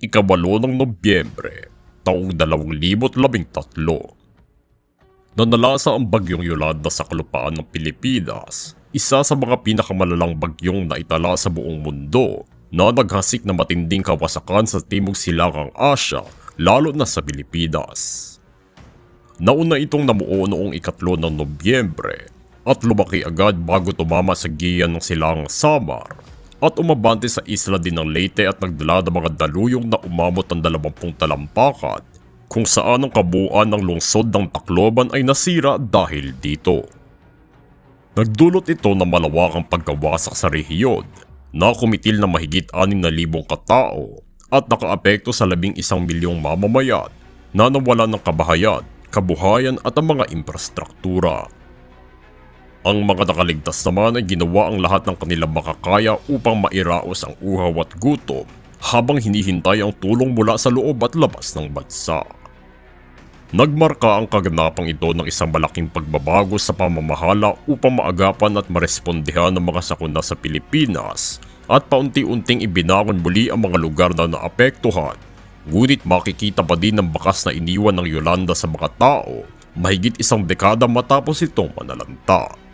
ikabalo ng Nobyembre, taong 2013. Nanalasa ang bagyong Yolanda sa kalupaan ng Pilipinas, isa sa mga pinakamalalang bagyong naitala sa buong mundo na naghasik na matinding kawasakan sa Timog Silangang Asya, lalo na sa Pilipinas. Nauna itong namuo noong ikatlo ng Nobyembre at lumaki agad bago tumama sa giyan ng Silangang Samar at umabante sa isla din ng Leyte at nagdala ng mga daluyong na umamot ng 20 talampakan kung saan ang kabuuan ng lungsod ng Tacloban ay nasira dahil dito. Nagdulot ito ng malawakang pagkawasak sa rehiyon na kumitil na mahigit 6,000 katao at nakaapekto sa 11 milyong mamamayan na nawalan ng kabahayan, kabuhayan at ang mga infrastruktura. Ang mga nakaligtas naman ay ginawa ang lahat ng kanilang makakaya upang mairaos ang uhaw at gutom habang hinihintay ang tulong mula sa loob at labas ng bansa. Nagmarka ang kaganapang ito ng isang malaking pagbabago sa pamamahala upang maagapan at marespondehan ng mga sakuna sa Pilipinas at paunti-unting ibinangon muli ang mga lugar na naapektuhan. Ngunit makikita pa din ang bakas na iniwan ng Yolanda sa mga tao mahigit isang dekada matapos itong manalanta.